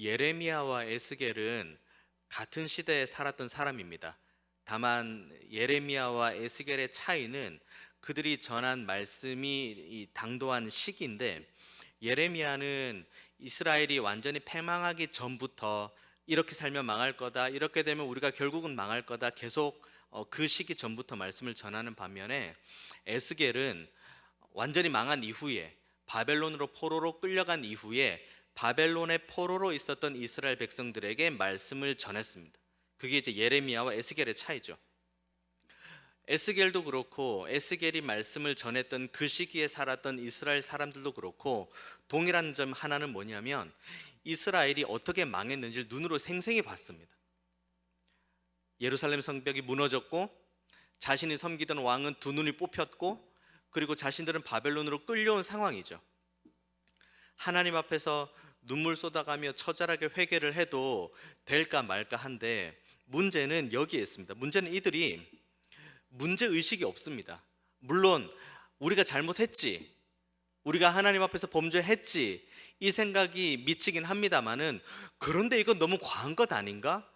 예레미야와 에스겔은 같은 시대에 살았던 사람입니다. 다만 예레미야와 에스겔의 차이는 그들이 전한 말씀이 이 당도한 시기인데 예레미야는 이스라엘이 완전히 패망하기 전부터 이렇게 살면 망할 거다. 이렇게 되면 우리가 결국은 망할 거다. 계속 어, 그 시기 전부터 말씀을 전하는 반면에 에스겔은 완전히 망한 이후에 바벨론으로 포로로 끌려간 이후에 바벨론의 포로로 있었던 이스라엘 백성들에게 말씀을 전했습니다. 그게 이제 예레미야와 에스겔의 차이죠. 에스겔도 그렇고 에스겔이 말씀을 전했던 그 시기에 살았던 이스라엘 사람들도 그렇고 동일한 점 하나는 뭐냐면 이스라엘이 어떻게 망했는지를 눈으로 생생히 봤습니다. 예루살렘 성벽이 무너졌고 자신이 섬기던 왕은 두 눈이 뽑혔고 그리고 자신들은 바벨론으로 끌려온 상황이죠. 하나님 앞에서 눈물 쏟아가며 처절하게 회개를 해도 될까 말까 한데 문제는 여기에 있습니다. 문제는 이들이 문제 의식이 없습니다. 물론 우리가 잘못했지. 우리가 하나님 앞에서 범죄했지. 이 생각이 미치긴 합니다만은 그런데 이건 너무 과한 것 아닌가?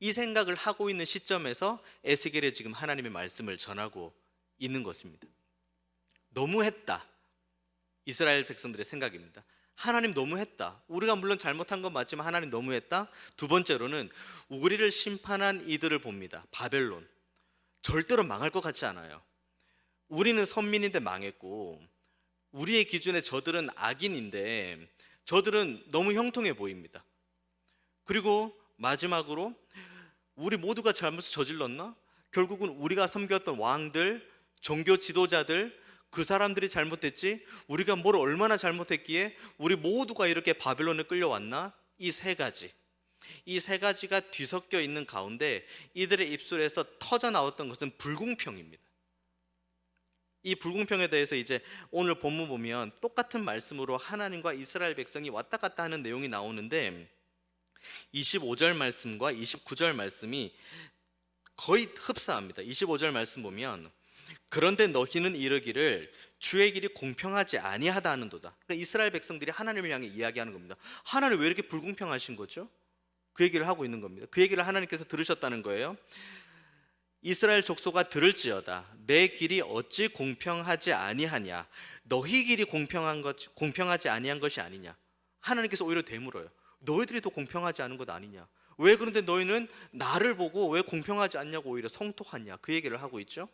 이 생각을 하고 있는 시점에서 에스겔에 지금 하나님의 말씀을 전하고 있는 것입니다. 너무했다. 이스라엘 백성들의 생각입니다. 하나님 너무했다. 우리가 물론 잘못한 건 맞지만 하나님 너무했다. 두 번째로는 우리를 심판한 이들을 봅니다. 바벨론. 절대로 망할 것 같지 않아요. 우리는 선민인데 망했고 우리의 기준에 저들은 악인인데 저들은 너무 형통해 보입니다. 그리고 마지막으로 우리 모두가 잘못을 저질렀나? 결국은 우리가 섬겼던 왕들, 종교 지도자들 그 사람들이 잘못했지 우리가 뭘 얼마나 잘못했기에 우리 모두가 이렇게 바벨론에 끌려왔나? 이 세 가지. 이 세 가지가 뒤섞여 있는 가운데 이들의 입술에서 터져 나왔던 것은 불공평입니다. 이 불공평에 대해서 이제 오늘 본문 보면 똑같은 말씀으로 하나님과 이스라엘 백성이 왔다 갔다 하는 내용이 나오는데 25절 말씀과 29절 말씀이 거의 흡사합니다. 25절 말씀 보면 그런데 너희는 이르기를 주의 길이 공평하지 아니하다 하는도다. 그러니까 이스라엘 백성들이 하나님을 향해 이야기하는 겁니다. 하나님 왜 이렇게 불공평하신 거죠? 그 얘기를 하고 있는 겁니다. 그 얘기를 하나님께서 들으셨다는 거예요. 이스라엘 족속아 들을지어다 내 길이 어찌 공평하지 아니하냐 너희 길이 공평한 것 공평하지 아니한 것이 아니냐 하나님께서 오히려 되물어요 너희들이 더 공평하지 않은 것 아니냐 왜 그런데 너희는 나를 보고 왜 공평하지 않냐고 오히려 성토하냐? 그 얘기를 하고 있죠.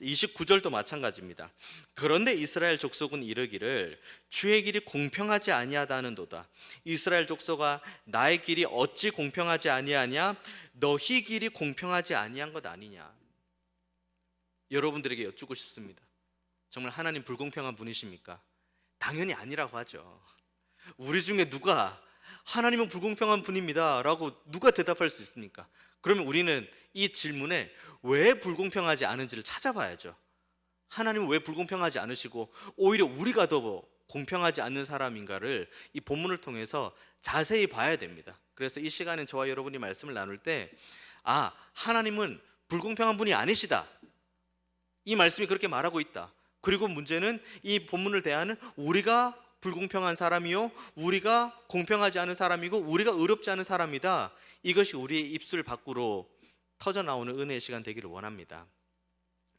29절도 마찬가지입니다. 그런데 이스라엘 족속은 이르기를 주의 길이 공평하지 아니하다는도다. 이스라엘 족속아 나의 길이 어찌 공평하지 아니하냐? 너희 길이 공평하지 아니한 것 아니냐? 여러분들에게 여쭙고 싶습니다. 정말 하나님 불공평한 분이십니까? 당연히 아니라고 하죠. 우리 중에 누가 하나님은 불공평한 분입니다. 라고 누가 대답할 수 있습니까? 그러면 우리는 이 질문에 왜 불공평하지 않은지를 찾아봐야죠. 하나님은 왜 불공평하지 않으시고 오히려 우리가 더 공평하지 않는 사람인가를 이 본문을 통해서 자세히 봐야 됩니다. 그래서 이 시간에 저와 여러분이 말씀을 나눌 때, 아, 하나님은 불공평한 분이 아니시다. 이 말씀이 그렇게 말하고 있다. 그리고 문제는 이 본문을 대하는 우리가 불공평한 사람이요 우리가 공평하지 않은 사람이고 우리가 의롭지 않은 사람이다. 이것이 우리의 입술 밖으로 터져 나오는 은혜의 시간 되기를 원합니다.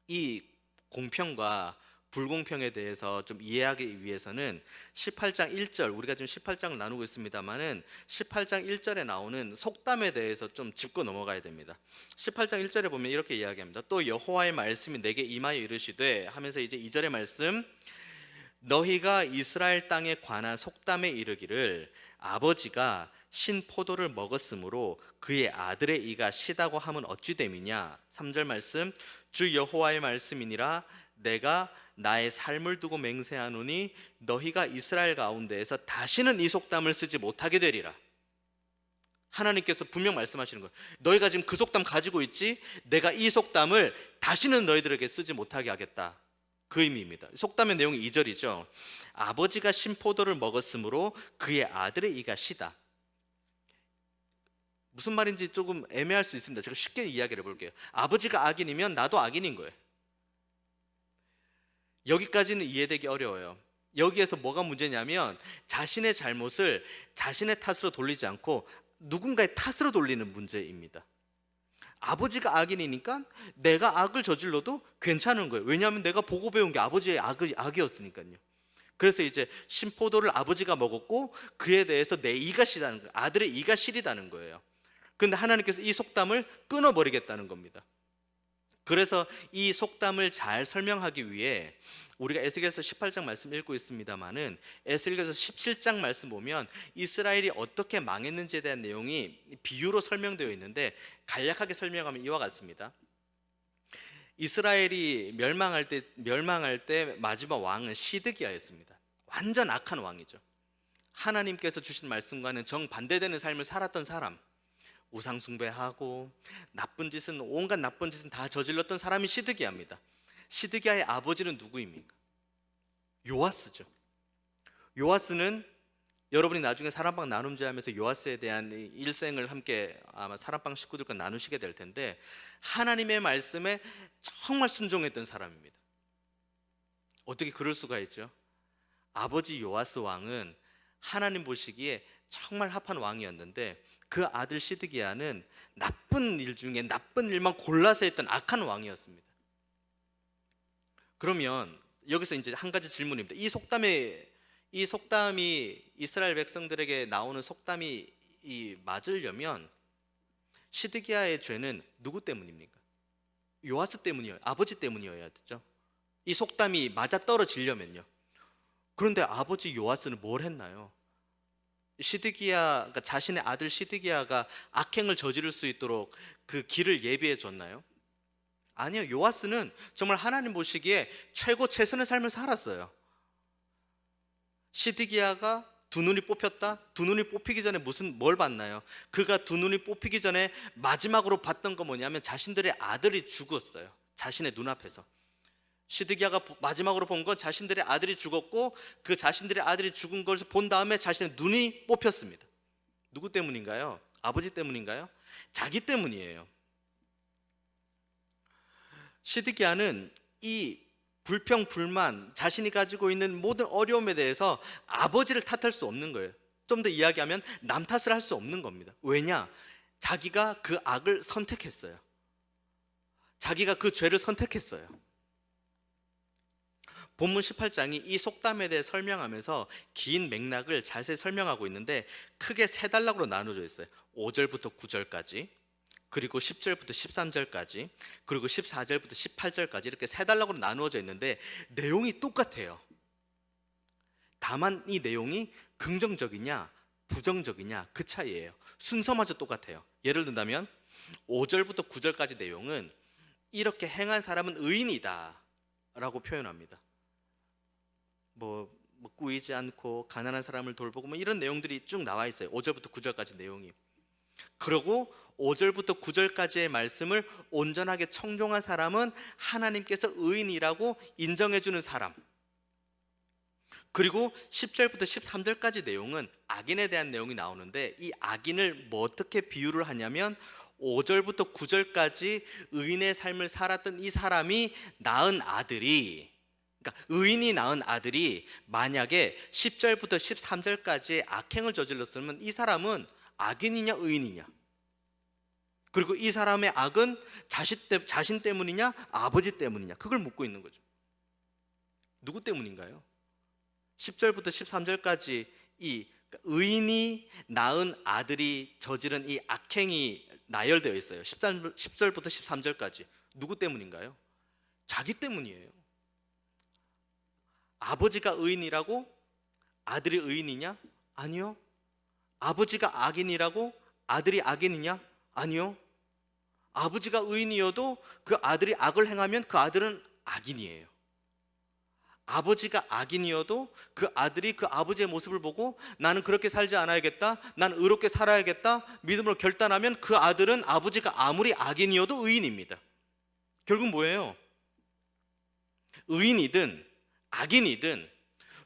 이 공평과 불공평에 대해서 좀 이해하기 위해서는 18장 1절 우리가 지금 18장을 나누고 있습니다만은 18장 1절에 나오는 속담에 대해서 좀 짚고 넘어가야 됩니다. 18장 1절에 보면 이렇게 이야기합니다. 또 여호와의 말씀이 내게 임하여 이르시되 하면서 이제 2절의 말씀 너희가 이스라엘 땅에 관한 속담에 이르기를 아버지가 신 포도를 먹었으므로 그의 아들의 이가 시다고 하면 어찌 됨이냐? 3절 말씀 주 여호와의 말씀이니라. 내가 나의 삶을 두고 맹세하노니 너희가 이스라엘 가운데에서 다시는 이 속담을 쓰지 못하게 되리라. 하나님께서 분명 말씀하시는 거예요. 너희가 지금 그 속담 가지고 있지? 내가 이 속담을 다시는 너희들에게 쓰지 못하게 하겠다 그 의미입니다. 속담의 내용이 2절이죠. 아버지가 신포도를 먹었으므로 그의 아들의 이가 시다. 무슨 말인지 조금 애매할 수 있습니다. 제가 쉽게 이야기를 해볼게요. 아버지가 악인이면 나도 악인인 거예요. 여기까지는 이해되기 어려워요. 여기에서 뭐가 문제냐면 자신의 잘못을 자신의 탓으로 돌리지 않고 누군가의 탓으로 돌리는 문제입니다. 아버지가 악인이니까 내가 악을 저질러도 괜찮은 거예요. 왜냐하면 내가 보고 배운 게 아버지의 악이, 악이었으니까요. 그래서 이제 신포도를 아버지가 먹었고 그에 대해서 내 이가 시다는 거예요. 아들의 이가 시리다는 거예요. 그런데 하나님께서 이 속담을 끊어버리겠다는 겁니다. 그래서 이 속담을 잘 설명하기 위해 우리가 에스겔서 18장 말씀 읽고 있습니다만은 에스겔서 17장 말씀 보면 이스라엘이 어떻게 망했는지에 대한 내용이 비유로 설명되어 있는데 간략하게 설명하면 이와 같습니다. 이스라엘이 멸망할 때 멸망할 때 마지막 왕은 시드기야였습니다. 완전 악한 왕이죠. 하나님께서 주신 말씀과는 정 반대되는 삶을 살았던 사람. 우상 숭배하고 나쁜 짓은 온갖 나쁜 짓은 다 저질렀던 사람이 시드기야입니다. 시드기야의 아버지는 누구입니까? 요아스죠. 요아스는 여러분이 나중에 사람방 나눔제 하면서 요아스에 대한 이 일생을 함께 아마 사람방 식구들과 나누시게 될 텐데 하나님의 말씀에 정말 순종했던 사람입니다. 어떻게 그럴 수가 있죠? 아버지 요아스 왕은 하나님 보시기에 정말 합한 왕이었는데 그 아들 시드기야는 나쁜 일 중에 나쁜 일만 골라서 했던 악한 왕이었습니다. 그러면 여기서 이제 한 가지 질문입니다. 이 속담에 이 속담이 이스라엘 백성들에게 나오는 속담이 이 맞으려면 시드기야의 죄는 누구 때문입니까? 요아스 때문이어요. 아버지 때문이어야 되죠. 이 속담이 맞아 떨어지려면요. 그런데 아버지 요아스는 뭘 했나요? 시드기야 그러니까 자신의 아들 시드기야가 악행을 저지를 수 있도록 그 길을 예비해 줬나요? 아니요. 요아스는 정말 하나님 보시기에 최고 최선의 삶을 살았어요. 시드기야가 두 눈이 뽑혔다. 두 눈이 뽑히기 전에 무슨 뭘 봤나요? 그가 두 눈이 뽑히기 전에 마지막으로 봤던 거 뭐냐면 자신들의 아들이 죽었어요. 자신의 눈앞에서. 시드기야가 마지막으로 본 건 자신들의 아들이 죽었고 그 자신들의 아들이 죽은 것을 본 다음에 자신의 눈이 뽑혔습니다. 누구 때문인가요? 아버지 때문인가요? 자기 때문이에요. 시드기야는 이 불평 불만 자신이 가지고 있는 모든 어려움에 대해서 아버지를 탓할 수 없는 거예요. 좀 더 이야기하면 남 탓을 할 수 없는 겁니다. 왜냐? 자기가 그 악을 선택했어요. 자기가 그 죄를 선택했어요. 본문 18장이 이 속담에 대해 설명하면서 긴 맥락을 자세히 설명하고 있는데 크게 세 단락으로 나눠져 있어요. 5절부터 9절까지, 그리고 10절부터 13절까지, 그리고 14절부터 18절까지 이렇게 세 단락으로 나누어져 있는데 내용이 똑같아요. 다만 이 내용이 긍정적이냐, 부정적이냐 그 차이예요. 순서마저 똑같아요. 예를 든다면 5절부터 9절까지 내용은 이렇게 행한 사람은 의인이다 라고 표현합니다. 뭐, 뭐 꾸이지 않고 가난한 사람을 돌보고 뭐 이런 내용들이 쭉 나와 있어요. 5절부터 9절까지 내용이. 그리고 5절부터 9절까지의 말씀을 온전하게 청종한 사람은 하나님께서 의인이라고 인정해 주는 사람. 그리고 10절부터 13절까지 내용은 악인에 대한 내용이 나오는데 이 악인을 뭐 어떻게 비유를 하냐면 5절부터 9절까지 의인의 삶을 살았던 이 사람이 낳은 아들이 그러니까 의인이 낳은 아들이 만약에 10절부터 13절까지 악행을 저질렀으면 이 사람은 악인이냐 의인이냐? 그리고 이 사람의 악은 자신, 때문이냐 아버지 때문이냐? 그걸 묻고 있는 거죠. 누구 때문인가요? 10절부터 13절까지 이 의인이 낳은 아들이 저지른 이 악행이 나열되어 있어요. 13, 10절부터 13절까지. 누구 때문인가요? 자기 때문이에요. 아버지가 의인이라고 아들이 의인이냐? 아니요. 아버지가 악인이라고 아들이 악인이냐? 아니요. 아버지가 의인이어도 그 아들이 악을 행하면 그 아들은 악인이에요. 아버지가 악인이어도 그 아들이 그 아버지의 모습을 보고 나는 그렇게 살지 않아야겠다. 난 의롭게 살아야겠다. 믿음으로 결단하면 그 아들은 아버지가 아무리 악인이어도 의인입니다. 결국 뭐예요? 의인이든 악인이든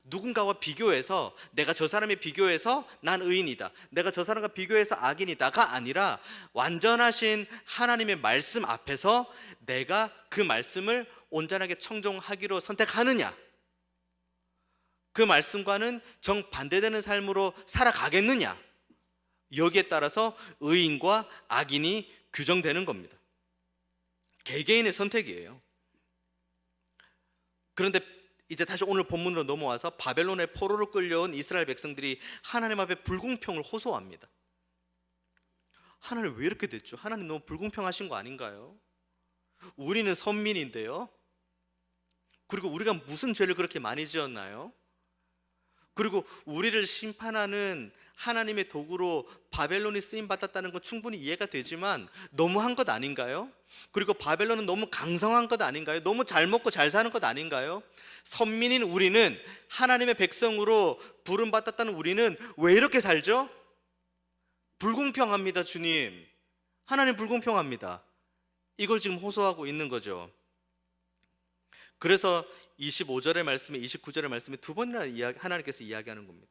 누군가와 비교해서 내가 저 사람에 비교해서 난 의인이다. 내가 저 사람과 비교해서 악인이다가 아니라 완전하신 하나님의 말씀 앞에서 내가 그 말씀을 온전하게 청종하기로 선택하느냐. 그 말씀과는 정반대되는 삶으로 살아가겠느냐? 여기에 따라서 의인과 악인이 규정되는 겁니다. 개개인의 선택이에요. 그런데 이제 다시 오늘 본문으로 넘어와서 바벨론의 포로로 끌려온 이스라엘 백성들이 하나님 앞에 불공평을 호소합니다. 하나님 왜 이렇게 됐죠? 하나님 너무 불공평하신 거 아닌가요? 우리는 선민인데요. 그리고 우리가 무슨 죄를 그렇게 많이 지었나요? 그리고 우리를 심판하는 하나님의 도구로 바벨론이 쓰임 받았다는 건 충분히 이해가 되지만 너무한 것 아닌가요? 그리고 바벨론은 너무 강성한 것 아닌가요? 너무 잘 먹고 잘 사는 것 아닌가요? 선민인 우리는 하나님의 백성으로 부름 받았다는 우리는 왜 이렇게 살죠? 불공평합니다, 주님. 하나님 불공평합니다. 이걸 지금 호소하고 있는 거죠. 그래서 25절의 말씀에 29절의 말씀에 두 번이나 이야기, 하나님께서 이야기하는 겁니다.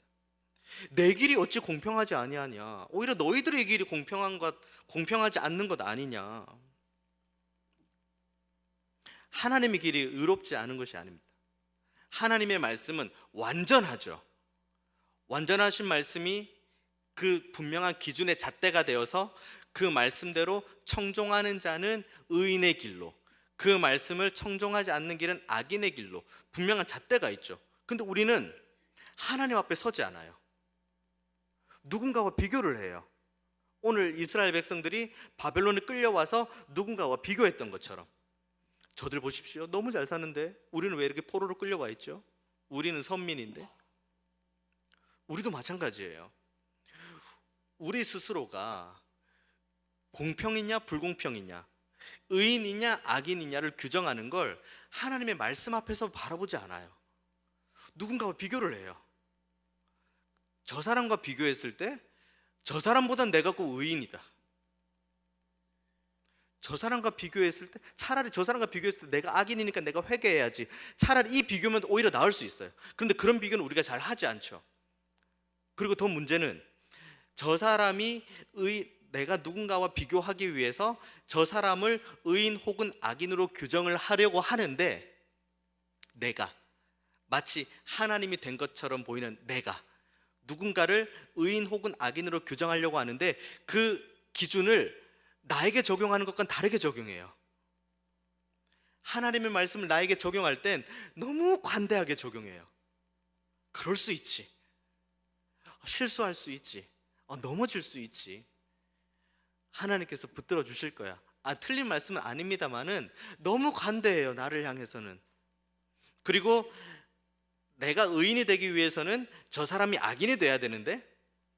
내 길이 어찌 공평하지 아니하냐? 오히려 너희들의 길이 공평한 것 공평하지 않는 것 아니냐? 하나님의 길이 의롭지 않은 것이 아닙니다. 하나님의 말씀은 완전하죠. 완전하신 말씀이 그 분명한 기준의 잣대가 되어서 그 말씀대로 청종하는 자는 의인의 길로 그 말씀을 청종하지 않는 길은 악인의 길로 분명한 잣대가 있죠. 근데 우리는 하나님 앞에 서지 않아요. 누군가와 비교를 해요. 오늘 이스라엘 백성들이 바벨론에 끌려와서 누군가와 비교했던 것처럼 저들 보십시오. 너무 잘 사는데 우리는 왜 이렇게 포로로 끌려와 있죠? 우리는 선민인데 우리도 마찬가지예요. 우리 스스로가 공평이냐 불공평이냐 의인이냐 악인이냐를 규정하는 걸 하나님의 말씀 앞에서 바라보지 않아요. 누군가와 비교를 해요. 저 사람과 비교했을 때 저 사람보단 내가 꼭 의인이다. 저 사람과 비교했을 때 차라리 저 사람과 비교했을 때 내가 악인이니까 내가 회개해야지. 차라리 이 비교면 오히려 나을 수 있어요. 그런데 그런 비교는 우리가 잘 하지 않죠. 그리고 더 문제는 저 사람이 의 내가 누군가와 비교하기 위해서 저 사람을 의인 혹은 악인으로 규정을 하려고 하는데 내가 마치 하나님이 된 것처럼 보이는 내가 누군가를 의인 혹은 악인으로 규정하려고 하는데 그 기준을 나에게 적용하는 것과는 다르게 적용해요. 하나님의 말씀을 나에게 적용할 땐 너무 관대하게 적용해요. 그럴 수 있지. 실수할 수 있지. 어, 넘어질 수 있지. 하나님께서 붙들어 주실 거야. 아, 틀린 말씀은 아닙니다만은 너무 관대해요. 나를 향해서는. 그리고 내가 의인이 되기 위해서는 저 사람이 악인이 돼야 되는데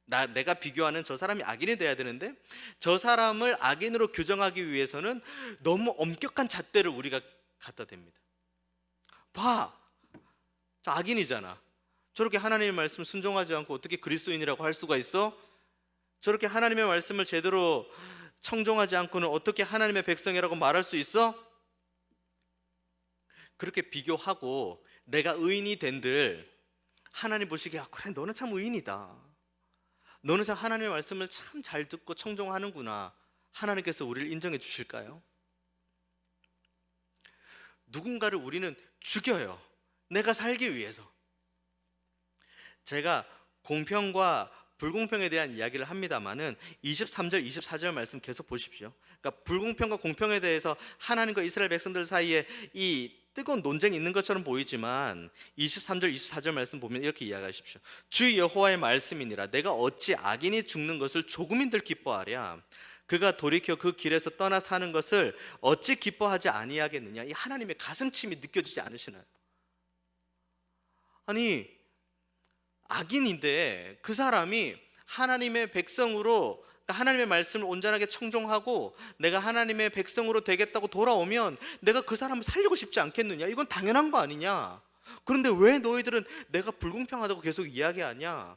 나 내가 비교하는 저 사람이 악인이 돼야 되는데 저 사람을 악인으로 규정하기 위해서는 너무 엄격한 잣대를 우리가 갖다 댑니다. 봐. 저 악인이잖아. 저렇게 하나님의 말씀 순종하지 않고 어떻게 그리스도인이라고 할 수가 있어? 저렇게 하나님의 말씀을 제대로 청종하지 않고는 어떻게 하나님의 백성이라고 말할 수 있어? 그렇게 비교하고 내가 의인이 된들 하나님 보시기에 아, 그래 너는 참 의인이다. 너는 참 하나님의 말씀을 참 잘 듣고 청종하는구나. 하나님께서 우리를 인정해 주실까요? 누군가를 우리는 죽여요. 내가 살기 위해서. 제가 공평과 불공평에 대한 이야기를 합니다만은 23절, 24절 말씀 계속 보십시오. 그러니까 불공평과 공평에 대해서 하나님과 이스라엘 백성들 사이에 이 뜨거운 논쟁이 있는 것처럼 보이지만 23절, 24절 말씀 보면 이렇게 이야기하십시오. 주 여호와의 말씀이니라 내가 어찌 악인이 죽는 것을 조금인들 기뻐하랴 그가 돌이켜 그 길에서 떠나 사는 것을 어찌 기뻐하지 아니하겠느냐 이 하나님의 가슴침이 느껴지지 않으시나요? 아니 악인인데 그 사람이 하나님의 백성으로 하나님의 말씀을 온전하게 청종하고 내가 하나님의 백성으로 되겠다고 돌아오면 내가 그 사람을 살리고 싶지 않겠느냐? 이건 당연한 거 아니냐? 그런데 왜 너희들은 내가 불공평하다고 계속 이야기하냐?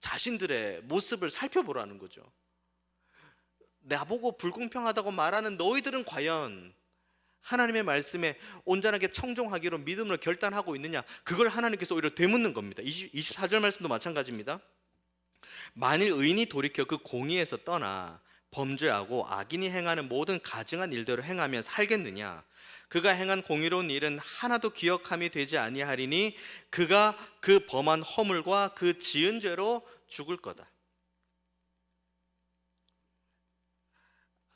자신들의 모습을 살펴보라는 거죠. 나보고 불공평하다고 말하는 너희들은 과연 하나님의 말씀에 온전하게 청종하기로 믿음으로 결단하고 있느냐? 그걸 하나님께서 오히려 되묻는 겁니다. 20, 24절 말씀도 마찬가지입니다. 만일 의인이 돌이켜 그 공의에서 떠나 범죄하고 악인이 행하는 모든 가증한 일대로 행하며 살겠느냐 그가 행한 공의로운 일은 하나도 기억함이 되지 아니하리니 그가 그 범한 허물과 그 지은 죄로 죽을 거다.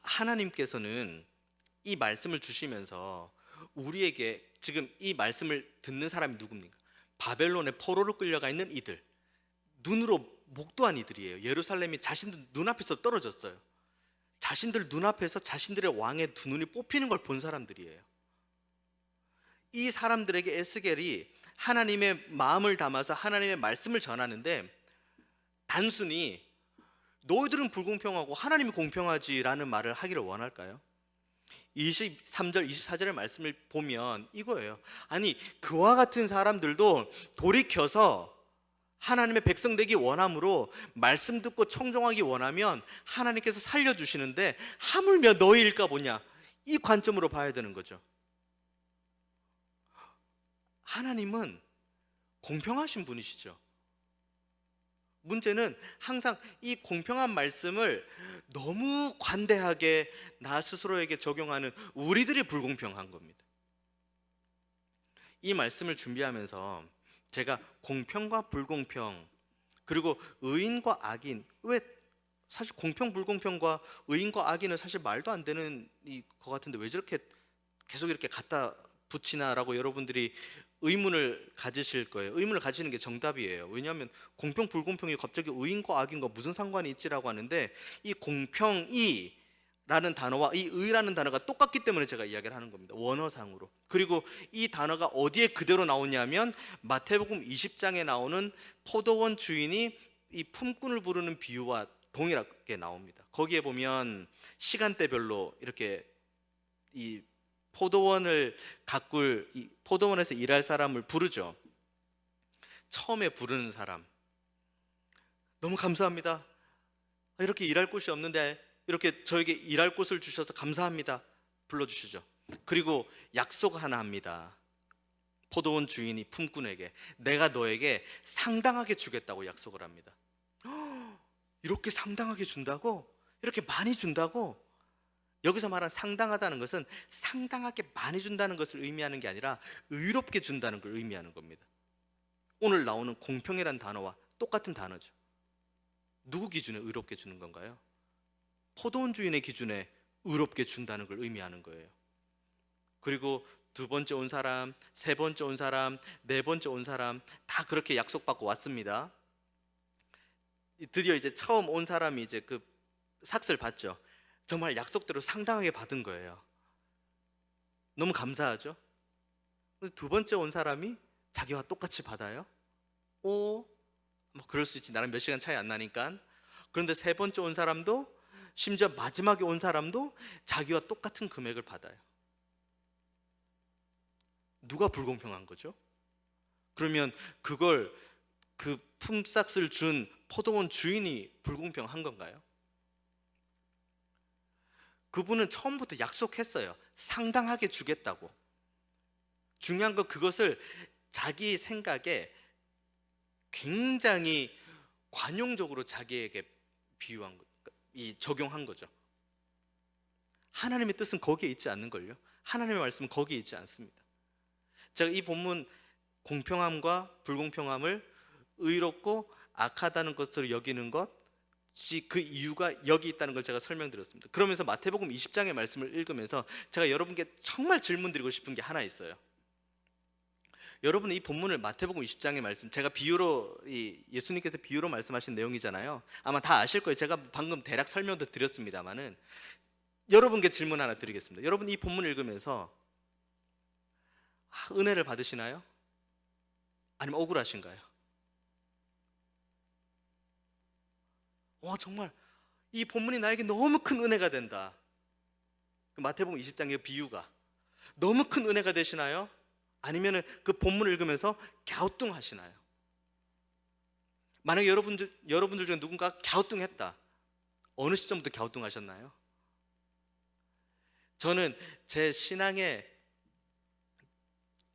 하나님께서는 이 말씀을 주시면서 우리에게 지금 이 말씀을 듣는 사람이 누굽니까? 바벨론의 포로로 끌려가 있는 이들, 눈으로 목도한 이들이에요. 예루살렘이 자신들 눈앞에서 떨어졌어요. 자신들 눈앞에서 자신들의 왕의 두 눈이 뽑히는 걸 본 사람들이에요. 이 사람들에게 에스겔이 하나님의 마음을 담아서 하나님의 말씀을 전하는데 단순히 너희들은 불공평하고 하나님이 공평하지라는 말을 하기를 원할까요? 23절, 24절의 말씀을 보면 이거예요. 아니, 그와 같은 사람들도 돌이켜서 하나님의 백성 되기 원함으로 말씀 듣고 청종하기 원하면 하나님께서 살려주시는데 하물며 너희일까 보냐. 이 관점으로 봐야 되는 거죠. 하나님은 공평하신 분이시죠. 문제는 항상 이 공평한 말씀을 너무 관대하게 나 스스로에게 적용하는 우리들이 불공평한 겁니다. 이 말씀을 준비하면서 제가 공평과 불공평 그리고 의인과 악인 왜 사실 공평 불공평과 의인과 악인은 사실 말도 안 되는 것 같은데 왜 저렇게 계속 이렇게 갖다 붙이나라고 여러분들이 의문을 가지실 거예요. 의문을 가지는 게 정답이에요. 왜냐하면 공평 불공평이 갑자기 의인과 악인과 무슨 상관이 있지라고 하는데 이 공평이 라는 단어와 이 의라는 단어가 똑같기 때문에 제가 이야기를 하는 겁니다. 원어상으로. 그리고 이 단어가 어디에 그대로 나오냐면 마태복음 20장에 나오는 포도원 주인이 이 품꾼을 부르는 비유와 동일하게 나옵니다. 거기에 보면 시간대별로 이렇게 이 포도원을 가꿀 이 포도원에서 일할 사람을 부르죠. 처음에 부르는 사람. 너무 감사합니다. 아, 이렇게 일할 곳이 없는데 이렇게 저에게 일할 곳을 주셔서 감사합니다. 불러주시죠. 그리고 약속 하나 합니다. 포도원 주인이 품꾼에게 내가 너에게 상당하게 주겠다고 약속을 합니다. 이렇게 상당하게 준다고? 이렇게 많이 준다고? 여기서 말한 상당하다는 것은 상당하게 많이 준다는 것을 의미하는 게 아니라 의롭게 준다는 걸 의미하는 겁니다. 오늘 나오는 공평이란 단어와 똑같은 단어죠. 누구 기준에 의롭게 주는 건가요? 포도원 주인의 기준에 의롭게 준다는 걸 의미하는 거예요. 그리고 두 번째 온 사람, 세 번째 온 사람, 네 번째 온 사람 다 그렇게 약속받고 왔습니다. 드디어 이제 처음 온 사람이 이제 그 삭스를 받죠. 정말 약속대로 상당하게 받은 거예요. 너무 감사하죠? 두 번째 온 사람이 자기와 똑같이 받아요? 오, 뭐 그럴 수 있지. 나랑 몇 시간 차이 안 나니까. 그런데 세 번째 온 사람도 심지어 마지막에 온 사람도 자기와 똑같은 금액을 받아요. 누가 불공평한 거죠? 그러면 그걸 그 품삯을 준 포도원 주인이 불공평한 건가요? 그분은 처음부터 약속했어요. 상당하게 주겠다고. 중요한 건 그것을 자기 생각에 굉장히 관용적으로 자기에게 비유한 거, 이 적용한 거죠. 하나님의 뜻은 거기에 있지 않는 걸요. 하나님의 말씀은 거기에 있지 않습니다. 제가 이 본문 공평함과 불공평함을 의롭고 악하다는 것으로 여기는 것그 이유가 여기 있다는 걸 제가 설명드렸습니다. 그러면서 마태복음 20장의 말씀을 읽으면서 제가 여러분께 정말 질문 드리고 싶은 게 하나 있어요. 여러분 이 본문을 마태복음 20장의 말씀 제가 비유로 이 예수님께서 비유로 말씀하신 내용이잖아요. 아마 다 아실 거예요. 제가 방금 대략 설명도 드렸습니다만은 여러분께 질문 하나 드리겠습니다. 여러분 이 본문 읽으면서 아, 은혜를 받으시나요? 아니면 억울하신가요? 와 정말 이 본문이 나에게 너무 큰 은혜가 된다. 그 마태복음 20장의 비유가 너무 큰 은혜가 되시나요? 아니면 그 본문을 읽으면서 갸우뚱하시나요? 만약 여러분들 여러분들 중에 누군가 갸우뚱했다. 어느 시점부터 갸우뚱하셨나요? 저는 제 신앙의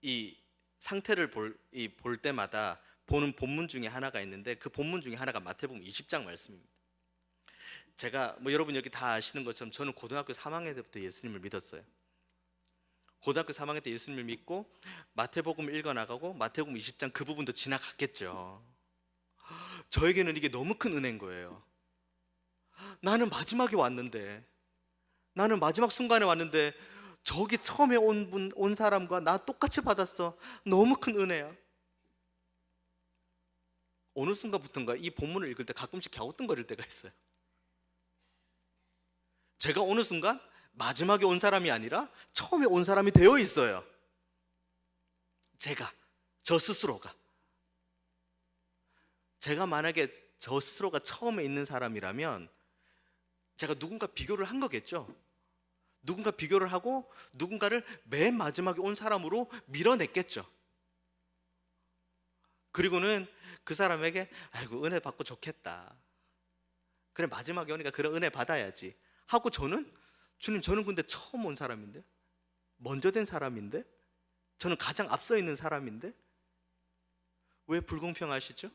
이 상태를 볼, 이, 볼 때마다 보는 본문 중에 하나가 있는데 그 본문 중에 하나가 마태복음 20장 말씀입니다. 제가 뭐 여러분 여기 다 아시는 것처럼 저는 고등학교 3학년 때부터 예수님을 믿었어요. 고등학교 3학년 때 예수님을 믿고 마태복음 읽어 나가고 마태복음 20장 그 부분도 지나갔겠죠. 저에게는 이게 너무 큰 은혜인 거예요. 나는 마지막에 왔는데 나는 마지막 순간에 왔는데 저기 처음에 온 분, 온 사람과 나 똑같이 받았어. 너무 큰 은혜야. 어느 순간부터인가 이 본문을 읽을 때 가끔씩 갸우뚱거릴 때가 있어요. 제가 어느 순간 마지막에 온 사람이 아니라 처음에 온 사람이 되어 있어요. 제가 저 스스로가 제가 만약에 저 스스로가 처음에 있는 사람이라면 제가 누군가 비교를 한 거겠죠. 누군가 비교를 하고 누군가를 맨 마지막에 온 사람으로 밀어냈겠죠. 그리고는 그 사람에게 아이고 은혜 받고 좋겠다. 그래 마지막에 오니까 그런 은혜 받아야지. 하고 저는 주님 저는 근데 처음 온 사람인데 먼저 된 사람인데 저는 가장 앞서 있는 사람인데 왜 불공평하시죠?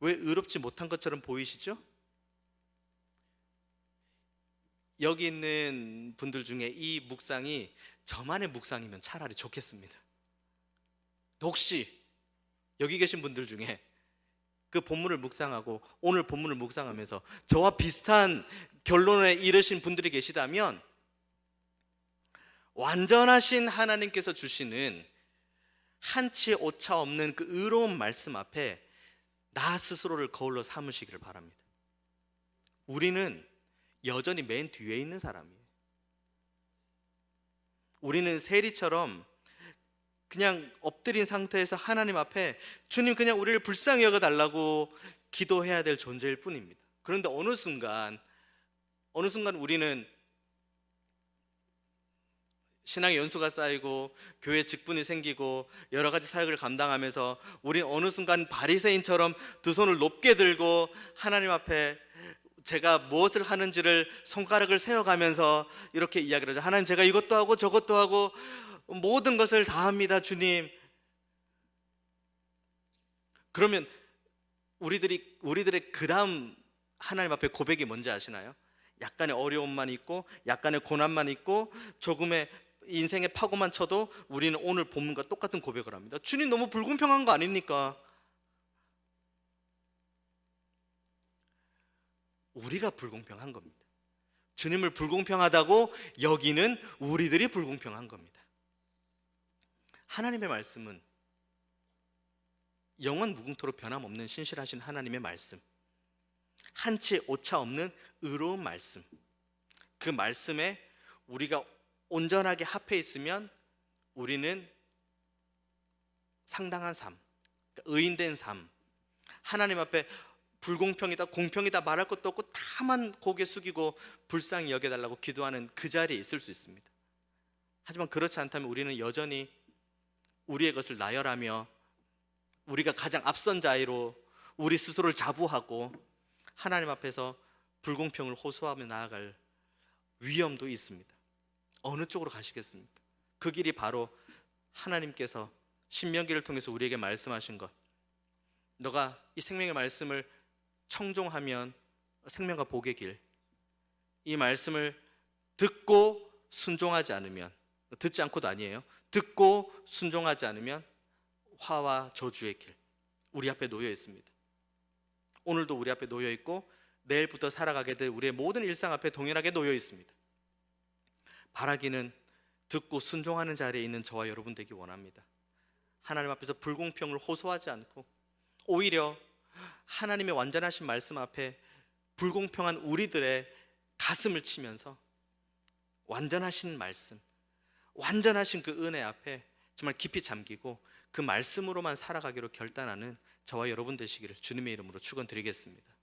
왜 의롭지 못한 것처럼 보이시죠? 여기 있는 분들 중에 이 묵상이 저만의 묵상이면 차라리 좋겠습니다. 혹시 여기 계신 분들 중에 그 본문을 묵상하고 오늘 본문을 묵상하면서 저와 비슷한 결론에 이르신 분들이 계시다면 완전하신 하나님께서 주시는 한치 오차 없는 그 의로운 말씀 앞에 나 스스로를 거울로 삼으시기를 바랍니다. 우리는 여전히 맨 뒤에 있는 사람이에요. 우리는 세리처럼 그냥 엎드린 상태에서 하나님 앞에 주님 그냥 우리를 불쌍히 여겨 달라고 기도해야 될 존재일 뿐입니다. 그런데 어느 순간 어느 순간 우리는 신앙의 연수가 쌓이고 교회 직분이 생기고 여러 가지 사역을 감당하면서 우리 어느 순간 바리새인처럼 두 손을 높게 들고 하나님 앞에 제가 무엇을 하는지를 손가락을 세워가면서 이렇게 이야기를 하죠. 하나님 제가 이것도 하고 저것도 하고 모든 것을 다 합니다, 주님. 그러면 우리들이 우리들의 그 다음 하나님 앞에 고백이 뭔지 아시나요? 약간의 어려움만 있고 약간의 고난만 있고 조금의 인생의 파고만 쳐도 우리는 오늘 본문과 똑같은 고백을 합니다. 주님 너무 불공평한 거 아닙니까? 우리가 불공평한 겁니다. 주님을 불공평하다고 여기는 우리들이 불공평한 겁니다. 하나님의 말씀은 영원 무궁토록 변함없는 신실하신 하나님의 말씀. 한치 오차 없는 의로운 말씀. 그 말씀에 우리가 온전하게 합해 있으면 우리는 상당한 삶, 그러니까 의인된 삶, 하나님 앞에 불공평이다, 공평이다 말할 것도 없고 다만 고개 숙이고 불쌍히 여겨달라고 기도하는 그 자리에 있을 수 있습니다. 하지만 그렇지 않다면 우리는 여전히 우리의 것을 나열하며 우리가 가장 앞선 자리로 우리 스스로를 자부하고 하나님 앞에서 불공평을 호소하며 나아갈 위험도 있습니다. 어느 쪽으로 가시겠습니까? 그 길이 바로 하나님께서 신명기를 통해서 우리에게 말씀하신 것. 너가 이 생명의 말씀을 청종하면 생명과 복의 길. 이 말씀을 듣고 순종하지 않으면 듣지 않고도 아니에요. 듣고 순종하지 않으면 화와 저주의 길. 우리 앞에 놓여 있습니다. 오늘도 우리 앞에 놓여 있고 내일부터 살아가게 될 우리의 모든 일상 앞에 동일하게 놓여 있습니다. 바라기는 듣고 순종하는 자리에 있는 저와 여러분 되기 원합니다. 하나님 앞에서 불공평을 호소하지 않고 오히려 하나님의 완전하신 말씀 앞에 불공평한 우리들의 가슴을 치면서 완전하신 말씀, 완전하신 그 은혜 앞에 정말 깊이 잠기고 그 말씀으로만 살아가기로 결단하는 저와 여러분 되시기를 주님의 이름으로 축원드리겠습니다.